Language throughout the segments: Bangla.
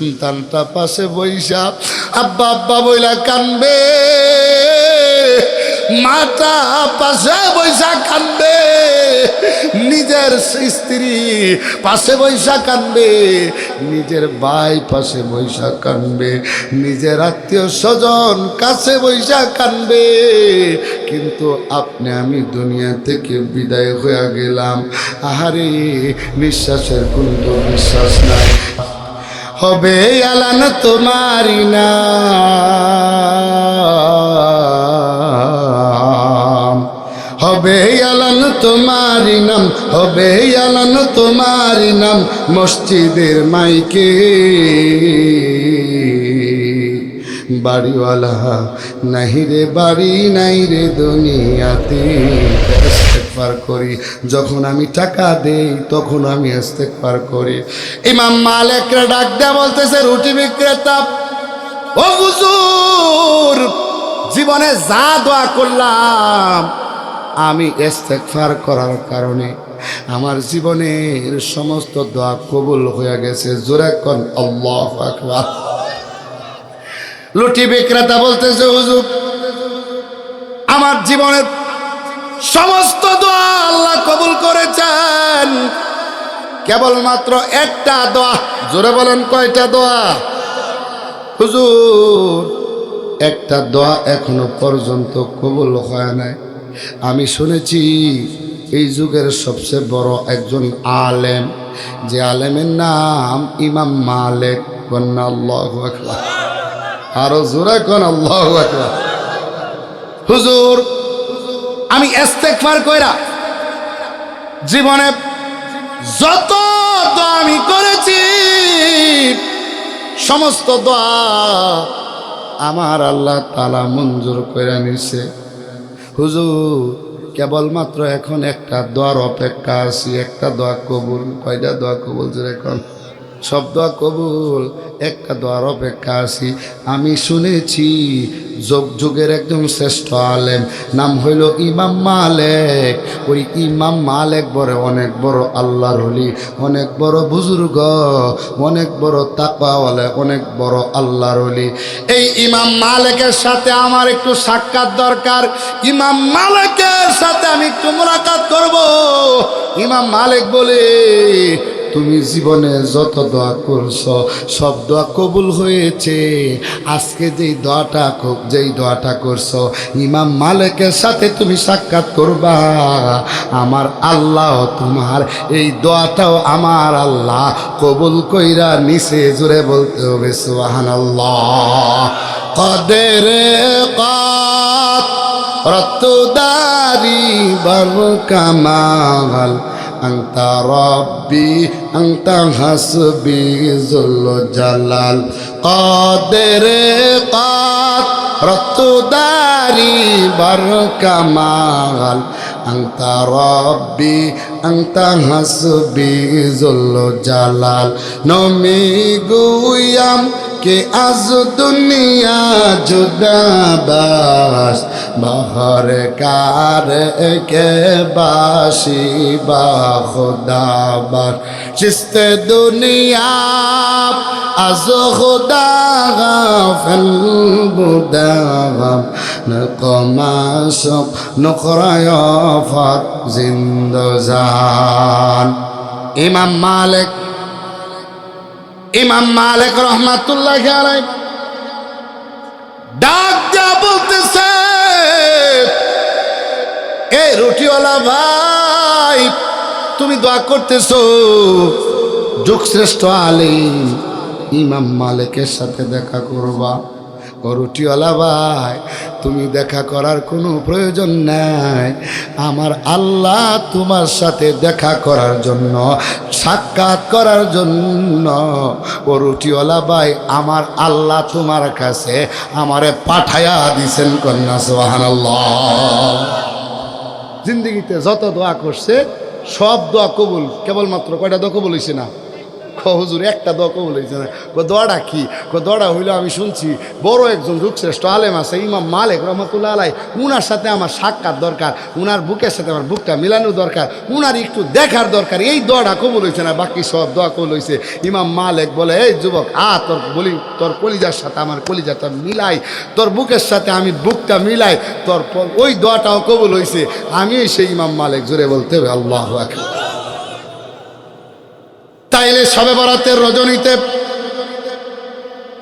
সন্তানটা পাশে বৈশা আব্বা আব্বা বইলা কানবে। মাতা পাশে বৈশা কানবে। নিজের স্ত্রী পাশে বৈশা কানবে। নিজের ভাই পাশে বৈশা কানবে। নিজের আত্মীয় স্বজন কাছে বৈশা কানবে। কিন্তু আপনি, আমি দুনিয়া থেকে বিদায় হয়ে গেলাম। আহারে, নিঃশ্বাসের কোনো বিশ্বাস নাই। হবে আলান তোমারি না হবে আলান তোমারি নাম, হবে আলান তোমারি নাম মসজিদের মাইকে। বাড়িওয়ালা নাহি রে বাড়ি নাই রে দুনিয়াতে। ইস্তেগফার করি। যখন আমি টাকা দেই, তখন আমি ইস্তেগফার করি। ইমাম মালিকরা ডাক দেয়া বলতেছে, রুটি বিক্রেতা, ও হুজুর, জীবনে যা দোয়া করলাম, আমি ইস্তেগফার করার কারণে আমার জীবনের সমস্ত দোয়া কবুল হয়ে গেছে। জোরে কন আল্লাহু আকবার। লুটি বিক্রেতা বলতেছে, হুজুর, আমার জীবনের সমস্ত দোয়া আল্লাহ কবুল করেছেন। কেবলমাত্র একটা দোয়া। জোরে বলেন কয়টা দোয়া? হুজুর, একটা দোয়া এখনও পর্যন্ত কবুল হয় নাই। আমি শুনেছি এই যুগের সবচেয়ে বড় একজন আলেম, যে আলেমের নাম ইমাম মালেক। কন্যা আল্লাহ আরও জোরে কোন আল্লাহ হুজুর আমি ইস্তেগফার কইরা জীবনে যত দোয়া আমি করেছি, সমস্ত দোয়া আমার আল্লাহ তালা মঞ্জুর করে নিছে। হুজুর, কেবলমাত্র এখন একটা দোয়ার অপেক্ষা আছি, একটা দোয়া কবুল, কয়টা দোয়া কবুল এখন? সব দোয়া কবুল। একটা দোয়ার অপেক্ষা আছি আমি শুনেছি যোগ যুগের একজন শ্রেষ্ঠ আলেম, নাম হইল ইমাম মালেক। ওই ইমাম মালেক বড়, অনেক বড় আল্লাহর হলি অনেক বড় বুজুর্গ, অনেক বড় তাকওয়ালে অনেক বড় আল্লাহর হলি এই ইমাম মালেকের সাথে আমার একটু সাক্ষাৎ দরকার। ইমাম মালেকের সাথে আমি একটু মোলাকাত করব। ইমাম মালেক বলে, তুমি জীবনে যত দোয়া করছ, সব দোয়া কবুল হয়েছে। আজকে যেই দোয়াটা যেই দোয়াটা করছ, ইমাম মালিকের সাথে তুমি সাক্ষাৎ করবা। আমার আল্লাহ তোমার এই দোয়াটাও আমার আল্লাহ কবুল কইরা নিচে জুড়ে বলতে হবে সুহান আল্লাহ কদের কত রত্তদারি বর কামাল أنت ربي أنت حسبي ذل جلال قادر قاد رت داري بر كمال أنت ربي আংতা হাসবি জল জালাল। নমি গুয়াম কে আজ দুনিয়া জুদাবাস, বহর কার কে বাসি বা খুদাবার। চিস্তে দুনিয়া, আজ খুদা বুদাম। নকমাস নকরায় ফাত জিন্দজা জিন্দজান ইমাম মালিক ইমাম মালিক রহমাতুল্লাহ ডাক দেয়া বলতেছে, এ রুটিওয়ালা ভাই, তুমি দোয়া করতেছো। যুগ শ্রেষ্ঠ আলিম ইমাম মালিকের সাথে দেখা করবা। ও রুটিওয়ালা ভাই, তুমি দেখা করার কোনো প্রয়োজন নাই। আমার আল্লাহ তোমার সাথে দেখা করার জন্য, সাক্ষাৎ করার জন্য। ও রুটিওয়ালা ভাই, আমার আল্লাহ তোমার কাছে আমারে পাঠায়া দিছেন কন্যা সোহান জিন্দগিতে যত দোয়া করছে, সব দোয়া কবুল, কেবলমাত্র কয়টা দোয়া কবুল হয়েছে না? হুজুর, একটা দোয়া কবুল হয়েছে না। ক, দোয়াটা কি? ক, দোয়াটা হইল আমি শুনছি, বড় একজন যুগশ্রেষ্ঠ আলেম আছে, ইমাম মালিক রহমতুল্লাহ আলাই উনার সাথে আমার সাক্ষাৎ দরকার, উনার বুকের সাথে আমার বুকটা মিলানো দরকার, উনার একটু দেখার দরকার, এই দোয়াটা কবুল হয়েছে না, বাকি সব দোয়া কবুল হয়েছে ইমাম মালিক বলে, এই যুবক, আ, তোর বলি, তোর কলিজার সাথে আমার কলিজাটা মিলাই, তোর বুকের সাথে আমি বুকটা মিলাই, তোর ওই দোয়াটাও কবুল হয়েছে আমি সেই ইমাম মালিক জুড়ে বলতে হবে, আল্লাহ আকবার। তাইলে সবে বরাতের রজনীতে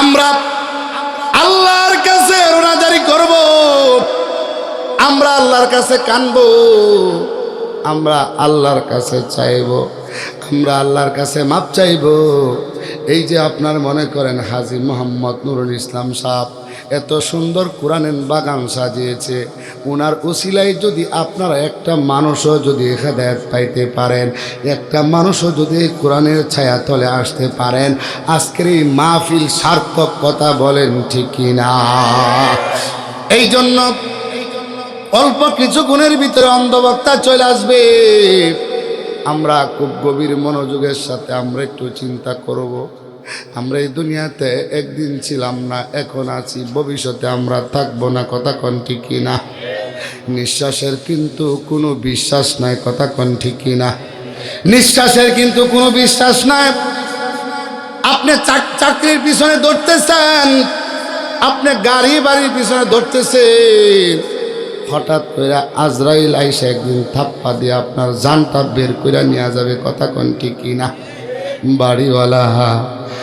আমরা আল্লাহর কাছে রোনাজারি করব, আমরা আল্লাহর কাছে কানব, আমরা আল্লাহর কাছে চাইব, আমরা আল্লাহর কাছে মাপ চাইব। এই যে আপনার মনে করেন হাজি মোহাম্মদ নুরুল ইসলাম সাহ এত সুন্দর কোরআনের বাগান সাজিয়েছে। ওনার উসিলায় যদি আপনারা একটা মানুষও যদি হেদায়ত পাইতে পারেন, একটা মানুষও যদি কোরআনের ছায়া তলে আসতে পারেন, আজকের এই মাহফিল সার্থক কথা বলেন ঠিক কিনা? এই জন্য অল্প কিছু গুণের ভিতরে অন্ধবক্তা চলে আসবে। আমরা খুব গভীর মনোযোগের সাথে আমরা একটু চিন্তা করব। আমরা এই দুনিয়াতে একদিন ছিলাম না, এখন আছি। ভবিষ্যতে আমরা থাকব না, কথা কন ঠিকই না? নিঃশ্বাসের কিন্তু কোনো বিশ্বাস নাই, কথা কন ঠিকই না? নিঃশ্বাসের কিন্তু কোনো বিশ্বাস নাই। আপনি চাক- চাকরির পিছনে দৌড়তেছেন, আপনি গাড়ি বাড়ির পিছনে দৌড়তেছেন। হঠাৎ করে আজরাইল আইসা একদিন থাপ্পা দিয়ে আপনার জানটা বের করে নেওয়া যাবে, কথা কোন ঠিকই না? বাড়িওয়ালা।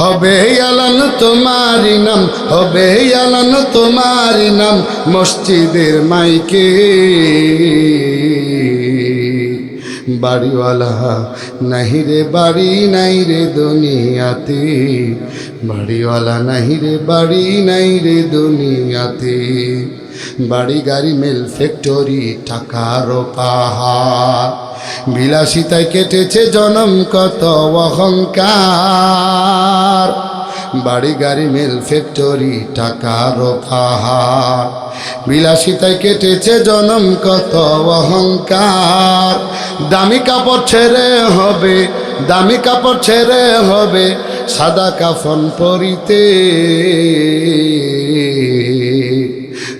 হবে আলান তোমারি নাম, হবে আলান তোমারি নাম, মসজিদের মাইকে। বাড়িওয়ালা, নাহি রে বাড়ি, নাই রে দুনিয়াতে। বাড়িওয়ালা, নাহি রে বাড়ি, নাই রে দুনিয়াতে। বাড়ি গাড়ি মেল ফ্যাক্টরি টাকার পাহাড়। বিলাসিতায় কেটেছে জনম কত অহংকার। বাড়ি গাড়ি মেল, ফ্যাক্টরি টাকার পাহাড় বিলাসিতায় কেটেছে জনম কত অহংকার। দামি কাপড় ছেড়ে হবে, দামি কাপড় ছেড়ে হবে, সাদা কাফন পরিতে।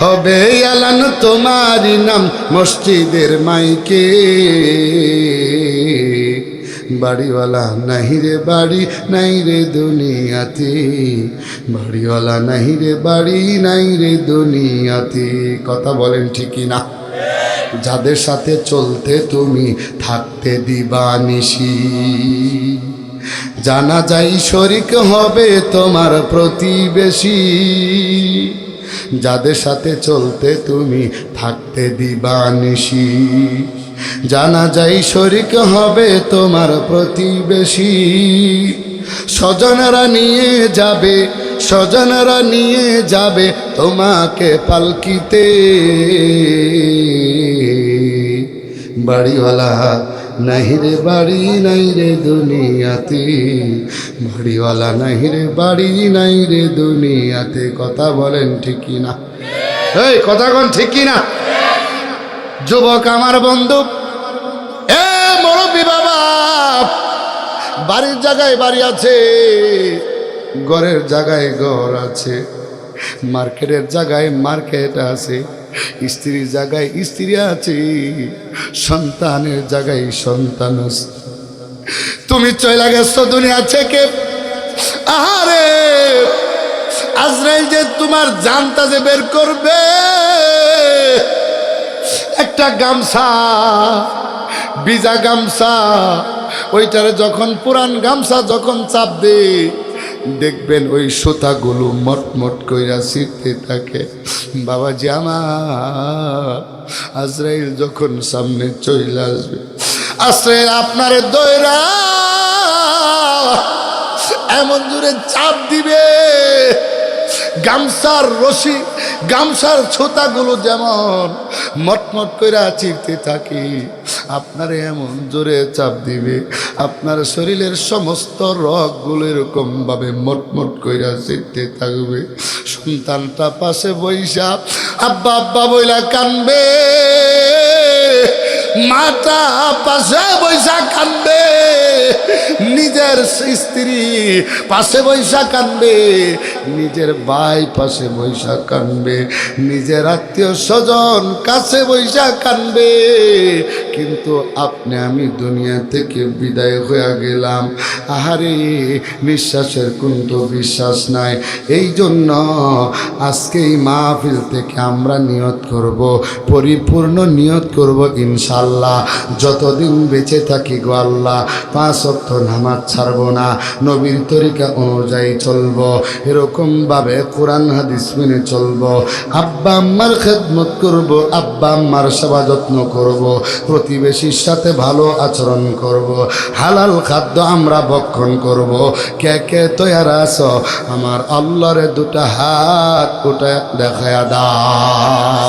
হবে আলান তোমারি নাম মসজিদের মাইকে। বাড়িওয়ালা নাহি রে বাড়ি, নাই রে দুনিয়াতে। বাড়িওয়ালা নাহি রে বাড়ি, নাই রে দুনিয়াতে। কথা বলেন ঠিকই না? যাদের সাথে চলতে তুমি থাকতে দিবা নিশি জানা যাই শরিক হবে তোমার প্রতিবেশী। যাদের সাথে চলতে তুমি থাকতে দিবা নিশি। জানা যাই শরিক হবে তোমার প্রতিবেশী। স্বজনরা নিয়ে যাবে, স্বজনরা নিয়ে যাবে তোমাকে পালকিতে। বাড়িওয়ালা নাহি রে বাড়ি নাই রে দুনিয়াতে। বাড়িওয়ালা নাহি রে বাড়ি নাই রে দুনিয়াতে। কথা বলেন ঠিকই না এই, কথা কোন ঠিকই না যুবক আমার বন্ধু। এ, মুরব্বী বাবা, বাড়ির জায়গায় বাড়ি আছে, ঘরের জায়গায় ঘর আছে। মার্কেটের জায়গায় মার্কেট আছে, স্ত্রীর জায়গায় স্ত্রী আছে, সন্তানের জায়গায় সন্তান আছে। তুমি চলে গেছো দুনিয়া থেকে। আহারে, আজরাইল যে তোমার জানতা যে বের করবে। একটা গামছা, বিজা গামছা, ওইটারে যখন পুরান গামছা যখন চাপ দে দেখবেন ওই সুতাগুলো মটমট কইরা ছিঁড়তে থাকে। বাবা জামা আজরাইল যখন সামনে চলে আসবে, আজরাইল আপনার দৈরা এমন জোরে চাপ দিবে গামসার রশি গামছার ছোতাগুলো যেমন মটমট করে চিরতে থাকি, আপনার এমন জোরে চাপ দিবে, আপনার শরীরের সমস্ত রগগুলো এরকমভাবে মটমট করে চিরতে থাকবে। সন্তানটা পাশে বৈশা আব্বা আব্বা বইলা কানবে, মাটা পাশে বৈশা কানবে। নিজের স্ত্রী পাশে বৈশা কানবে, নিজের ভাই পাশে বৈশা কানবে, নিজের আত্মীয় স্বজন কাছে বৈশা কানবে কিন্তু আপনি, আমি দুনিয়া থেকে বিদায় হয়ে গেলাম। আহারে, নিঃশ্বাসের কিন্তু বিশ্বাস নাই। এই জন্য আজকে এই মাহফিল থেকে আমরা নিয়ত করব, পরিপূর্ণ নিয়ত করব ইনশাল্লাহ যতদিন বেঁচে থাকি গো আল্লাহ, পাঁচ অক্ট নামাজ ছাড়বো না, নবীর তরিকা অনুযায়ী চলবো, এরকমভাবে কোরআন হাদিস মেনে চলবো। আব্বা আম্মার খেদমত করব, আব্বা আম্মার সেবা যত্ন করব প্রতিবেশীর সাথে ভালো আচরণ করব। হালাল খাদ্য আমরা ভক্ষণ করব। কে কে তৈয়ার আস আমার আল্লাহরে দুটা হাত ওটা দেখায়া দা